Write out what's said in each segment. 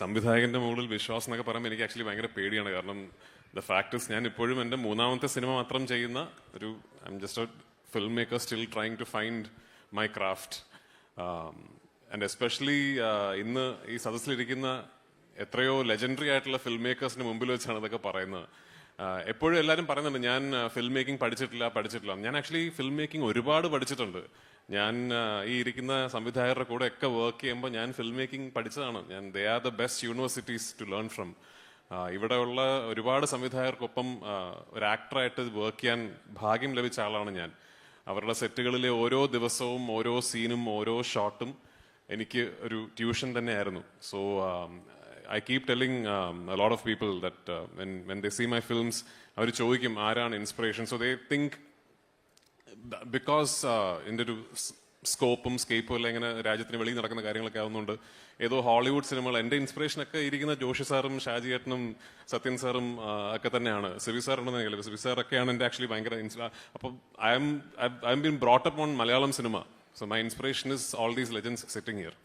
സംവിധായകന്റെ മുകളിൽ വിശ്വാസം എന്നൊക്കെ പറയുമ്പോൾ എനിക്ക് ആക്ച്വലി ഭയങ്കര പേടിയാണ്. കാരണം ദ ഫാക്ടേഴ്സ് ഞാൻ ഇപ്പോഴും എന്റെ മൂന്നാമത്തെ സിനിമ മാത്രം ചെയ്യുന്ന ഒരു I am just a film maker still trying to find my craft and especially ഇന്ന് ഈ സദസ്സിലിരിക്കുന്ന എത്രയോ ലെജൻഡറി ആയിട്ടുള്ള ഫിലിം മേക്കേഴ്സിന് മുമ്പിൽ വെച്ചാണ് ഇതൊക്കെ പറയുന്നത്. എപ്പോഴും എല്ലാവരും പറയുന്നുണ്ട് ഞാൻ ഫിലിം മേക്കിംഗ് പഠിച്ചിട്ടില്ല പഠിച്ചിട്ടില്ല. ഞാൻ ആക്ച്വലി ഫിലിം മേക്കിംഗ് ഒരുപാട് പഠിച്ചിട്ടുണ്ട്. ഞാൻ ഈ ഇരിക്കുന്ന സംവിധായകരുടെ കൂടെ ഒക്കെ വർക്ക് ചെയ്യുമ്പോൾ ഞാൻ ഫിലിം മേക്കിംഗ് പഠിച്ചതാണ്. ഞാൻ they are the best universities to learn from ഇവിടെയുള്ള ഒരുപാട് സംവിധായകർക്കൊപ്പം ഒരു ആക്ടറായിട്ട് വർക്ക് ചെയ്യാൻ ഭാഗ്യം ലഭിച്ച ആളാണ് ഞാൻ. അവരുടെ സെറ്റുകളിലെ ഓരോ ദിവസവും ഓരോ സീനും ഓരോ ഷോട്ടും എനിക്ക് ഒരു ട്യൂഷൻ തന്നെയായിരുന്നു. So I keep telling lot of people that when uh, when when they see അവർ ചോദിക്കും ആരാണ് inspiration so they think because എന്റെ ഒരു സ്കോപ്പും സ്കേപ്പും എല്ലാം ഇങ്ങനെ രാജ്യത്തിന് വെളിയിൽ നടക്കുന്ന കാര്യങ്ങളൊക്കെ ആവുന്നുണ്ട് ഏതോ ഹോളിവുഡ് സിനിമകൾ എന്റെ ഇൻസ്പിറേഷൻ ഒക്കെ ഇരിക്കുന്ന ജോഷി സാറും ഷാജി ഏട്ടനും സത്യൻ സാറും ഒക്കെ തന്നെയാണ്. സിവി സാറുണ്ടെന്ന് എനിക്കറിയില്ല സിവി സാറൊക്കെയാണ് എന്റെ ആക്ച്വലി ഭയങ്കര ഇൻസ്പ അപ്പം I am I am been brought up on Malayalam cinema. So my inspiration is all these legends sitting here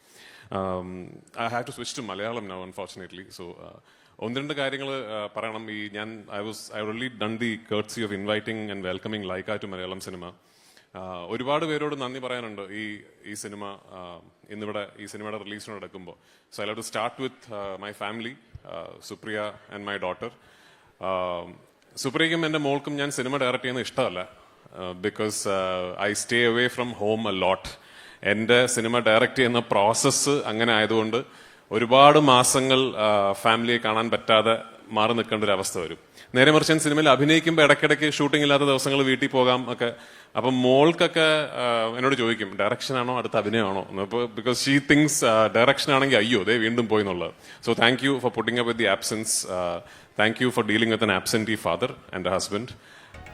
I have to switch to Malayalam now unfortunately so ഒന്ന് രണ്ട് കാര്യങ്ങൾ പറയണം. ഈ ഞാൻ I was I only done the courtesy of inviting and welcoming like to Malayalam cinema ഒരുപാട് പേരോട് നന്ദി പറയാനുണ്ട് ഈ ഈ സിനിമ ഇന്നിവിടെ ഈ സിനിമയുടെ റിലീസിനോട് എടുക്കുമ്പോൾ so I love to start with my family Supriya and my daughter സുപ്രിയയ്ക്കും എന്റെ മോൾക്കും ഞാൻ സിനിമ ഡയറക്റ്റ് ചെയ്യുന്നത് ഇഷ്ടമല്ല. Because I stay away from home a lot എന്റെ സിനിമ ഡയറക്റ്റ് ചെയ്യുന്ന പ്രോസസ്സ് അങ്ങനെ ആയതുകൊണ്ട് ഒരുപാട് മാസങ്ങൾ ഫാമിലിയെ കാണാൻ പറ്റാതെ മാറി നിൽക്കേണ്ട ഒരു അവസ്ഥ വരും. നേരെ മറിച്ച് ഞാൻ സിനിമയിൽ അഭിനയിക്കുമ്പോൾ ഇടയ്ക്കിടയ്ക്ക് ഷൂട്ടിംഗ് ഇല്ലാത്ത ദിവസങ്ങൾ വീട്ടിൽ പോകാം ഒക്കെ. അപ്പം മോൾക്കൊക്കെ എന്നോട് ചോദിക്കും ഡയറക്ഷൻ ആണോ അടുത്ത അഭിനയമാണോ? അപ്പോൾ ബിക്കോസ് ഷീ തിങ്സ് ഡയറക്ഷൻ ആണെങ്കിൽ അയ്യോ ദേ വീണ്ടും പോയി എന്നുള്ളത്. So thank you for putting up with the absence thank you for dealing with an absentee father and husband